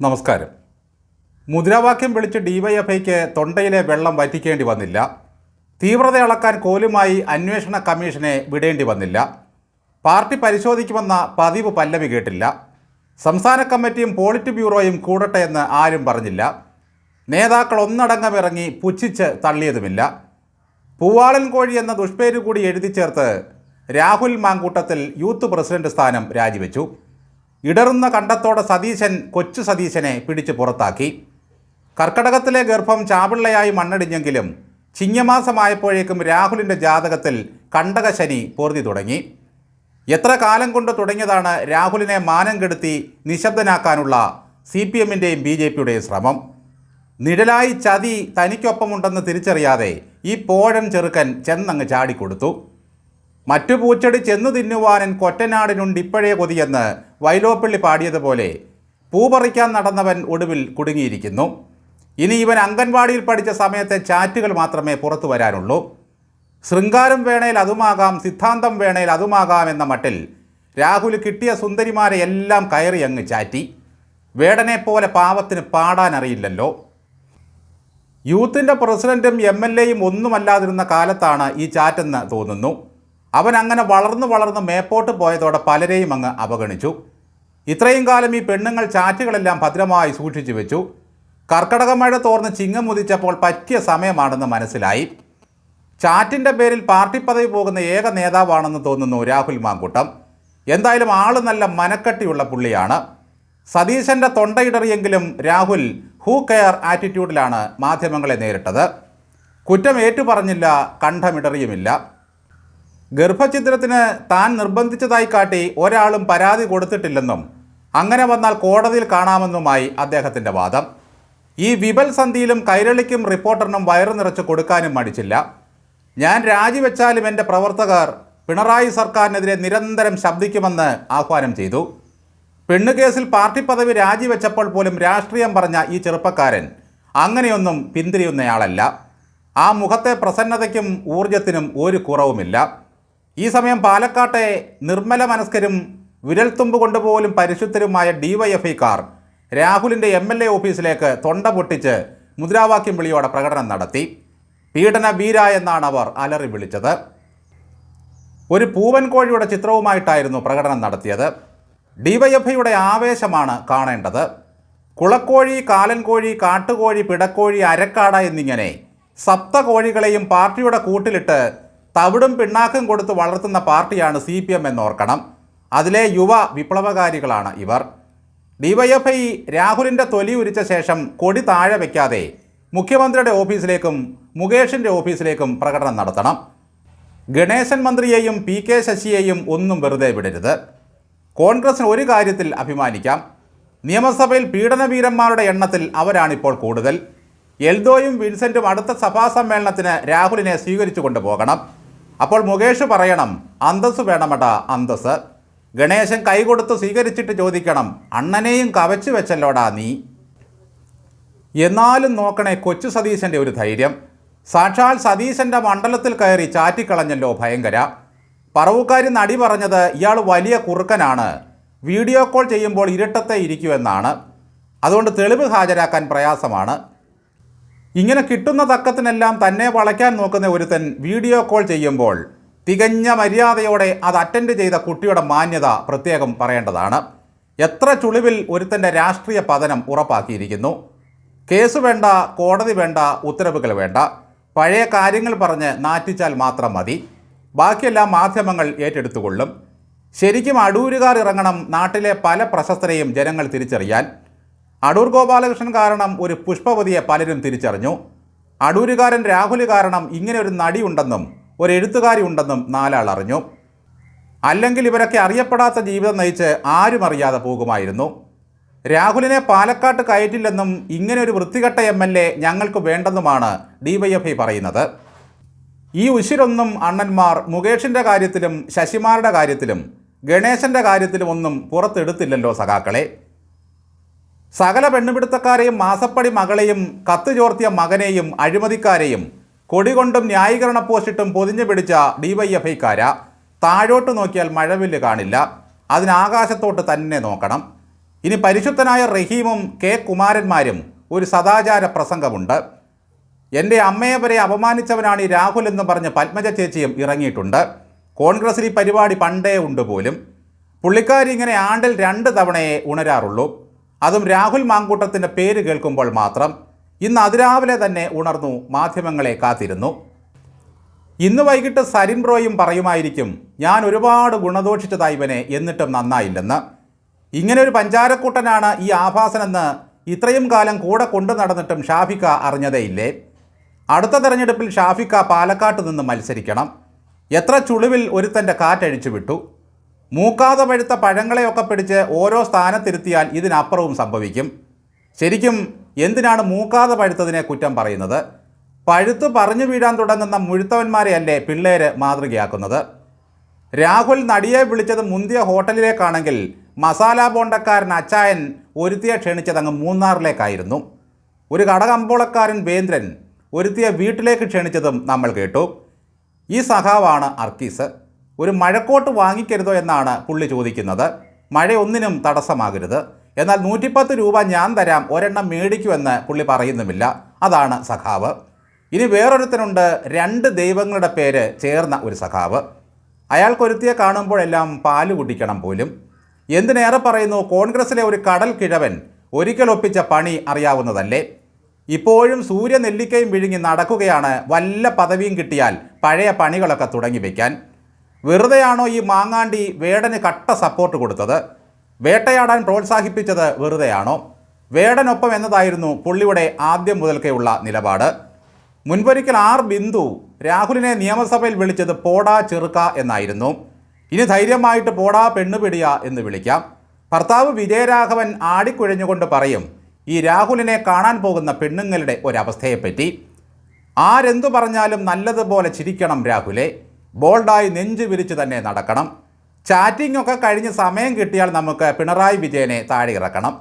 നമസ്കാരം. മുദ്രാവാക്യം വിളിച്ച് ഡിവൈഎഫ്ഐക്ക് തൊണ്ടയിലെ വെള്ളം വറ്റിക്കേണ്ടി വന്നില്ല. തീവ്രത അളക്കാൻ കോലുമായി അന്വേഷണ കമ്മീഷനെ വിടേണ്ടി വന്നില്ല. പാർട്ടി പരിശോധിക്കുമെന്ന പതിവ് പല്ലവി കേട്ടില്ല. സംസ്ഥാന കമ്മിറ്റിയും പോളിറ്റ് ബ്യൂറോയും കൂടട്ടെ എന്ന് ആരും പറഞ്ഞില്ല. നേതാക്കൾ ഒന്നടങ്കം ഇറങ്ങി പുച്ഛിച്ച് തള്ളിയതുമില്ല. പൂവാളൻ കോഴി എന്ന ദുഷ്പേര് കൂടി എഴുതി ചേർത്ത് രാഹുൽ മാങ്കൂട്ടത്തിൽ യൂത്ത് പ്രസിഡന്റ് സ്ഥാനം രാജിവെച്ചു. ഇടറുന്ന കണ്ടത്തോടെ സതീശൻ കൊച്ചു സതീശനെ പിടിച്ച് പുറത്താക്കി. കർക്കടകത്തിലെ ഗർഭം ചാപിള്ളയായി മണ്ണടിഞ്ഞെങ്കിലും ചിങ്ങമാസമായപ്പോഴേക്കും രാഹുലിന്റെ ജാതകത്തിൽ കണ്ടകശനി പോർതി തുടങ്ങി. എത്ര കാലം കൊണ്ട് തുടങ്ങിയതാണ് രാഹുലിനെ മാനം കെടുത്തി നിശബ്ദനാക്കാനുള്ള സി പി എമ്മിന്റെയും ബി ജെ പിയുടെയും ശ്രമം. നിഴലായി ചതി തനിക്കൊപ്പമുണ്ടെന്ന് തിരിച്ചറിയാതെ ഈ പോഴൻ ചെറുക്കൻ ചെന്നങ്ങ് ചാടിക്കൊടുത്തു. മറ്റു പൂച്ചെടി ചെന്നു തിന്നുവാനൻ കൊറ്റനാടിനുണ്ട് ഇപ്പോഴേ കൊതിയെന്ന് വൈലോപ്പിള്ളി പാടിയതുപോലെ. പൂ പറിക്കാൻ നടന്നവൻ ഒടുവിൽ കുടുങ്ങിയിരിക്കുന്നു. ഇനി ഇവൻ അംഗൻവാടിയിൽ പഠിച്ച സമയത്തെ ചാറ്റുകൾ മാത്രമേ പുറത്തു വരാനുള്ളൂ. ശൃംഗാരം വേണേൽ അതുമാകാം സിദ്ധാന്തം വേണേൽ അതുമാകാം എന്ന മട്ടിൽ രാഹുൽ കിട്ടിയ സുന്ദരിമാരെ എല്ലാം കയറി അങ്ങ് ചാറ്റി. വേടനെ പോലെ പാവത്തിന് പാടാനറിയില്ലല്ലോ യൂത്തിന്റെ പ്രസിഡന്റും എം എൽ എയും ഒന്നുമല്ലാതിരുന്ന കാലത്താണ് ഈ ചാറ്റെന്ന് തോന്നുന്നു. അവൻ അങ്ങനെ വളർന്നു വളർന്ന് മേപ്പോട്ട് പോയതോടെ പലരെയും അങ്ങ് അവഗണിച്ചു. ഇത്രയും കാലം ഈ പെണ്ണുങ്ങൾ ചാറ്റുകളെല്ലാം ഭദ്രമായി സൂക്ഷിച്ചു വെച്ചു. കർക്കടക മഴ തോർന്ന് ചിങ്ങം മുതിച്ചപ്പോൾ പറ്റിയ സമയമാണെന്ന് മനസ്സിലായി. ചാറ്റിന്റെ പേരിൽ പാർട്ടി പദവി പോകുന്ന ഏക നേതാവാണെന്ന് തോന്നുന്നു രാഹുൽ മാങ്കൂട്ടം. എന്തായാലും ആൾ നല്ല മനക്കട്ടിയുള്ള പുള്ളിയാണ്. സതീശന്റെ തൊണ്ടയിടറിയെങ്കിലും രാഹുൽ ഹൂ കെയർ ആറ്റിറ്റ്യൂഡിലാണ് മാധ്യമങ്ങളെ നേരിട്ടത്. കുറ്റം ഏറ്റുപറഞ്ഞില്ല കണ്ഠമിടറിയുമില്ല. ഗർഭഛിദ്രത്തിന് താൻ നിർബന്ധിച്ചതായി കാട്ടി ഒരാളും പരാതി കൊടുത്തിട്ടില്ലെന്നും അങ്ങനെ വന്നാൽ കോടതിയിൽ കാണാമെന്നുമായി അദ്ദേഹത്തിന്റെ വാദം. ഈ വിപൽ സന്ധിയിലും കൈരളിക്കും റിപ്പോർട്ടറിനും വയറു നിറച്ച് കൊടുക്കാനും മടിച്ചില്ല. ഞാൻ രാജിവെച്ചാലും എന്റെ പ്രവർത്തകർ പിണറായി സർക്കാരിനെതിരെ നിരന്തരം ശബ്ദിക്കുമെന്ന് ആഹ്വാനം ചെയ്തു. പെണ്ണുകേസിൽ പാർട്ടി പദവി രാജിവെച്ചപ്പോൾ പോലും രാഷ്ട്രീയം പറഞ്ഞ ഈ ചെറുപ്പക്കാരൻ അങ്ങനെയൊന്നും പിന്തിരിയുന്നയാളല്ല. ആ മുഖത്തെ പ്രസന്നതയ്ക്കും ഊർജത്തിനും ഒരു കുറവുമില്ല. ഈ സമയം പാലക്കാട്ടെ നിർമ്മല മനസ്കരും വിരൽത്തുമ്പ് കൊണ്ടുപോലും പരിശുദ്ധരുമായ ഡിവൈഎഫ്ഐക്കാർ രാഹുലിന്റെ എം എൽ എ ഓഫീസിലേക്ക് തൊണ്ട പൊട്ടിച്ച് മുദ്രാവാക്യം വിളിയോടെ പ്രകടനം നടത്തി. പീഡന വീര എന്നാണ് അവർ അലറി വിളിച്ചത്. ഒരു പൂവൻ കോഴിയുടെ ചിത്രവുമായിട്ടായിരുന്നു പ്രകടനം നടത്തിയത്. ഡിവൈഎഫ്ഐയുടെ ആവേശമാണ് കാണേണ്ടത്. കുളക്കോഴി കാലൻകോഴി കാട്ടുകോഴി പിടക്കോഴി അരക്കാട എന്നിങ്ങനെ സപ്ത കോഴികളെയും പാർട്ടിയുടെ കൂട്ടിലിട്ട് തവിടും പിണ്ണാക്കും കൊടുത്ത് വളർത്തുന്ന പാർട്ടിയാണ് സി പി എം എന്നോർക്കണം. അതിലെ യുവ വിപ്ലവകാരികളാണ് ഇവർ. ഡിവൈഎഫ്ഐ രാഹുലിന്റെ തൊലി ഉരിച്ച ശേഷം കൊടി താഴെ വയ്ക്കാതെ മുഖ്യമന്ത്രിയുടെ ഓഫീസിലേക്കും മുകേഷിന്റെ ഓഫീസിലേക്കും പ്രകടനം നടത്തണം. ഗണേശൻ മന്ത്രിയെയും പി കെ ശശിയെയും ഒന്നും വെറുതെ വിടരുത്. കോൺഗ്രസിന് ഒരു കാര്യത്തിൽ അഭിമാനിക്കാം. നിയമസഭയിൽ പീഡനവീരന്മാരുടെ എണ്ണത്തിൽ അവരാണിപ്പോൾ കൂടുതൽ. എൽദോയും വിൻസെന്റും അടുത്ത സഭാ സമ്മേളനത്തിന് രാഹുലിനെ സ്വീകരിച്ചു കൊണ്ടുപോകണം. അപ്പോൾ മുകേഷ് പറയണം അന്തസ് വേണമടാ അന്തസ് ഗണേശൻ കൈകൊടുത്ത് സ്വീകരിച്ചിട്ട് ചോദിക്കണം അണ്ണനെയും കവച്ചു വെച്ചല്ലോടാ നീ? എന്നാലും നോക്കണേ കൊച്ചു സതീശന്റെ ഒരു ധൈര്യം. സാക്ഷാൽ സതീശന്റെ മണ്ഡലത്തിൽ കയറി ചാറ്റിക്കളഞ്ഞല്ലോ ഭയങ്കര. പറവുകാരി നടി പറഞ്ഞത് ഇയാൾ വലിയ കുറുക്കനാണ്. വീഡിയോ കോൾ ചെയ്യുമ്പോൾ ഇരട്ടത്തെ ഇരിക്കുമെന്നാണ് അതുകൊണ്ട് തെളിവ് ഹാജരാക്കാൻ പ്രയാസമാണ്. ഇങ്ങനെ കിട്ടുന്ന തക്കത്തിനെല്ലാം തന്നെ വളയ്ക്കാൻ നോക്കുന്ന ഒരുത്തൻ വീഡിയോ കോൾ ചെയ്യുമ്പോൾ തികഞ്ഞ മര്യാദയോടെ അത് അറ്റൻഡ് ചെയ്ത കുട്ടിയുടെ മാന്യത പ്രത്യേകം പറയേണ്ടതാണ്. എത്ര ചുളിവിൽ ഒരുത്തന്റെ രാഷ്ട്രീയ പതനം ഉറപ്പാക്കിയിരിക്കുന്നു. കേസ് വേണ്ട കോടതി വേണ്ട ഉത്തരവുകൾ വേണ്ട. പഴയ കാര്യങ്ങൾ പറഞ്ഞ് നാറ്റിച്ചാൽ മാത്രം മതി. ബാക്കിയെല്ലാം മാധ്യമങ്ങൾ ഏറ്റെടുത്തുകൊള്ളും. ശരിക്കും അടൂരുകാർ ഇറങ്ങണം നാട്ടിലെ പല പ്രശസ്തരെയും ജനങ്ങൾ തിരിച്ചറിയാൻ. അടൂർ ഗോപാലകൃഷ്ണൻ കാരണം ഒരു പുഷ്പവതിയെ പലരും തിരിച്ചറിഞ്ഞു. അടൂരുകാരൻ രാഹുൽ കാരണം ഇങ്ങനെ ഒരു നടിയുണ്ടെന്നും ഒരു എഴുത്തുകാരി ഉണ്ടെന്നും നാലാൾ അറിഞ്ഞു. അല്ലെങ്കിൽ ഇവരൊക്കെ അറിയപ്പെടാത്ത ജീവിതം നയിച്ച് ആരും അറിയാതെ പോകുമായിരുന്നു. രാഹുലിനെ പാലക്കാട്ട് കയറ്റില്ലെന്നും ഇങ്ങനെ ഒരു വൃത്തികെട്ട എം എൽ എ ഞങ്ങൾക്ക് വേണ്ടെന്നുമാണ് ഡിവൈഎഫ്ഐ പറയുന്നത്. ഈ ഉശിരൊന്നും അണ്ണന്മാർ മുകേഷിന്റെ കാര്യത്തിലും ശശിമാരുടെ കാര്യത്തിലും ഗണേശന്റെ കാര്യത്തിലും ഒന്നും പുറത്തെടുത്തില്ലല്ലോ സഖാക്കളെ. സകല പെണ്ണുപിടുത്തക്കാരെയും മാസപ്പടി മകളെയും കത്ത് ചോർത്തിയ മകനെയും അഴിമതിക്കാരെയും കൊടികൊണ്ടും ന്യായീകരണ പോസ്റ്റിട്ടും പൊതിഞ്ഞു പിടിച്ച ഡിവൈഎഫ്ഐക്കാര താഴോട്ട് നോക്കിയാൽ മഴവില്ല് കാണില്ല. അതിനാകാശത്തോട്ട് തന്നെ നോക്കണം. ഇനി പരിശുദ്ധനായ റഹീമും കെ കുമാരന്മാരും ഒരു സദാചാര പ്രസംഗമുണ്ട്. എന്റെ അമ്മയെ വരെ അപമാനിച്ചവനാണ് ഈ രാഹുൽ എന്ന് പറഞ്ഞ് പത്മജ ചേച്ചിയും ഇറങ്ങിയിട്ടുണ്ട്. കോൺഗ്രസിൽ ഈ പരിപാടി പണ്ടേ ഉണ്ട് പോലും. പുള്ളിക്കാരി ഇങ്ങനെ ആണ്ടിൽ രണ്ട് തവണയെ ഉണരാറുള്ളൂ. അതും രാഹുൽ മാങ്കൂട്ടത്തിന്റെ പേര് കേൾക്കുമ്പോൾ മാത്രം ഇന്ന് അതിരാവിലെ തന്നെ ഉണർന്നു മാധ്യമങ്ങളെ കാത്തിരുന്നു. ഇന്ന് വൈകിട്ട് സരിൻ ബ്രോയും പറയുമായിരിക്കും ഞാൻ ഒരുപാട് ഗുണദോഷിച്ചതായി ഇവനെ എന്നിട്ടും നന്നായില്ലെന്ന്. ഇങ്ങനെ ഒരു പഞ്ചാരക്കൂട്ടനാണ് ഈ ആഭാസനെന്ന് ഇത്രയും കാലം കൂടെ കൊണ്ടു നടന്നിട്ടും ഷാഫിക്ക അറിഞ്ഞതേയില്ലേ? അടുത്ത തെരഞ്ഞെടുപ്പിൽ ഷാഫിക്ക പാലക്കാട്ട് നിന്ന് മത്സരിക്കണം. എത്ര ചുളിവിൽ ഒരുത്തന്റെ കാറ്റഴിച്ചു വിട്ടു. മൂക്കാതെ പഴുത്ത പഴങ്ങളെയൊക്കെ പിടിച്ച് ഓരോ സ്ഥാനത്തിരുത്തിയാൽ ഇതിനപ്പുറവും സംഭവിക്കും. ശരിക്കും എന്തിനാണ് മൂക്കാതെ പഴുത്തതിനെ കുറ്റം പറയുന്നത്? പഴുത്ത് പറഞ്ഞു വീഴാൻ തുടങ്ങുന്ന മുഴുത്തവന്മാരെയല്ലേ പിള്ളേര് മാതൃകയാക്കുന്നത്? രാഹുൽ നടിയെ വിളിച്ചത് മുന്തിയ ഹോട്ടലിലേക്കാണെങ്കിൽ മസാല ബോണ്ടക്കാരൻ അച്ചായൻ ഒരുത്തിയെ ക്ഷണിച്ചതങ്ങ് മൂന്നാറിലേക്കായിരുന്നു. ഒരു കടകമ്പോളക്കാരൻ വേന്ദ്രൻ ഒരുത്തിയെ വീട്ടിലേക്ക് ക്ഷണിച്ചതും നമ്മൾ കേട്ടു. ഈ സഖാവാണ് അർക്കീസ്. ഒരു മഴക്കോട്ട് വാങ്ങിക്കരുതോ എന്നാണ് പുള്ളി ചോദിക്കുന്നത്. മഴ ഒന്നിനും തടസ്സമാകരുത്. എന്നാൽ നൂറ്റിപ്പത്ത് രൂപ ഞാൻ തരാം ഒരെണ്ണം മേടിക്കുമെന്ന് പുള്ളി പറയുന്നുമില്ല. അതാണ് സഖാവ്. ഇനി വേറൊരുത്തനുണ്ട് രണ്ട് ദൈവങ്ങളുടെ പേര് ചേർന്ന ഒരു സഖാവ്. അയാൾക്കൊരുത്തിയെ കാണുമ്പോഴെല്ലാം പാൽ കുടിക്കണം പോലും. എന്തിനേറെ പറയുന്നു കോൺഗ്രസിലെ ഒരു കടൽ കിഴവൻ ഒരിക്കൽ ഒപ്പിച്ച പണി അറിയാവുന്നതല്ലേ? ഇപ്പോഴും സൂര്യനെല്ലിക്കയും വിഴുങ്ങി നടക്കുകയാണ് വല്ല പദവിയും കിട്ടിയാൽ പഴയ പണികളൊക്കെ തുടങ്ങി വയ്ക്കാൻ വെറുതെയാണോ ഈ മാങ്ങാണ്ടി വേടന് കട്ട സപ്പോർട്ട് കൊടുത്തത്? വേട്ടയാടാൻ പ്രോത്സാഹിപ്പിച്ചത് വെറുതെയാണോ? വേടനൊപ്പം എന്നതായിരുന്നു പുള്ളിയുടെ ആദ്യം മുതൽക്കേയുള്ള നിലപാട്. മുൻപൊരിക്കൽ ആർ ബിന്ദു രാഹുലിനെ നിയമസഭയിൽ വിളിച്ചത് പോടാ ചെറുക്ക എന്നായിരുന്നു. ഇനി ധൈര്യമായിട്ട് പോടാ പെണ്ണുപിടിയ എന്ന് വിളിക്കാം. ഭർത്താവ് വിജയരാഘവൻ ആടിക്കുഴഞ്ഞുകൊണ്ട് പറയും ഈ രാഹുലിനെ കാണാൻ പോകുന്ന പെണ്ണുങ്ങളുടെ ഒരവസ്ഥയെപ്പറ്റി. ആരെന്തു പറഞ്ഞാലും നല്ലതുപോലെ ചിരിക്കണം രാഹുലെ. ബോൾഡായി നെഞ്ചു വിരിച്ച് തന്നെ നടക്കണം. ചാറ്റിംഗ് ഒക്കെ കഴിഞ്ഞ് സമയം കിട്ടിയാൽ നമുക്ക് പിണറായി വിജയനെ താഴെ ഇറക്കണം.